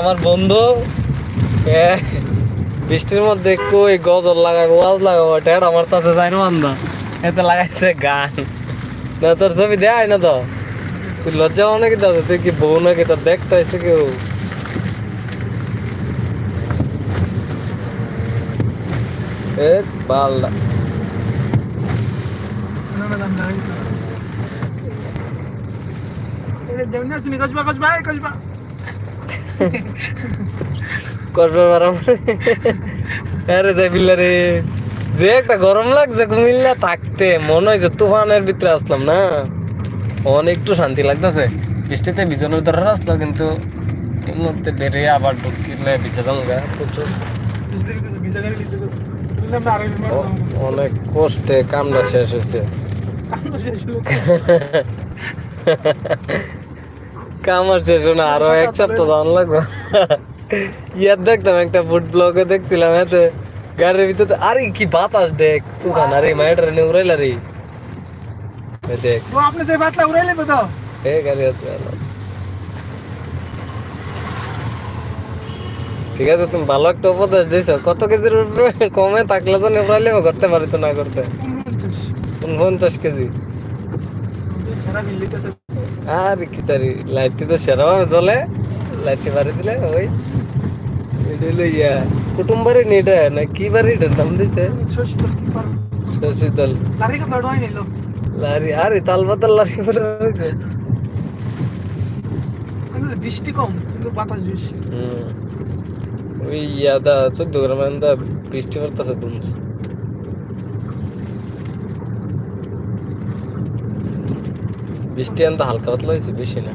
আমার বন্ধু বৃষ্টির মধ্যে কই গজল লাগাবো, ওয়াজ লাগাবো টেট আমার কাছে যাই না বান্দা। এতে লাগাইছে গান। না, তোর ছবি দেয় না তো? তুই লজ্জা অনেক দাও তুই কি বউ নাকি? তোর দেখতে হয়েছে কেউ? এ বাল্লা। না না না এটা দেউন না শুনি কসবা কসবা এই কসবা করবে বারাম। আরে যাই বিল্লারে যে একটা গরম লাগছে কুমিল্লা থাকতে মনে হয় যে তুফানের ভিতরে আসলাম না? অনেক একটু শান্তি লাগতেছে। বৃষ্টিতে বিজনের ধরে আসলো কিন্তু এই মুহূর্তে বেরিয়ে আবার ঢুকিলে ভিজা জমগা প্রচুর। অনেক কষ্টে কামটা শেষ হয়েছে। কামার শেষ না আরও এক সপ্তাহ দাম লাগবে। ইয়ার দেখতাম একটা ফুড ব্লগে দেখছিলাম এতে গাড়ির ভিতরে আরে কি বাতাস দেখ তুফান আরে মাইটার নে উড়াইলা রে। দেখ। ও আপনি যে বাতলা উড়াইলে তো? এ গাড়ি আছে ঠিক আছে তুমি ভালো একটা উপদেশ দিছো। কত কেজির উঠবে কমে থাকলে তো নেবরাইলে করতে পারি তো না করতে? পঞ্চাশ কেজি। সারা কাছে আর কি তারি লাইটটি তো সেরকম জ্বলে। লাইটটি বাড়ি দিলে ওই। ইয়া কুটুম বাড়ি নি এটা না কি বাড়ি এটার নাম দিছে? শশীতল লারি আরে তাল বাতাল লারি রয়েছে বৃষ্টি কম কিন্তু বাতাস বেশি। হুম। ওই ইয়াদা চোদ্দ গ্রাম বৃষ্টি পড়তেছে দুমছে বৃষ্টি আনতে হালকা পাতলা হয়েছে বেশি না।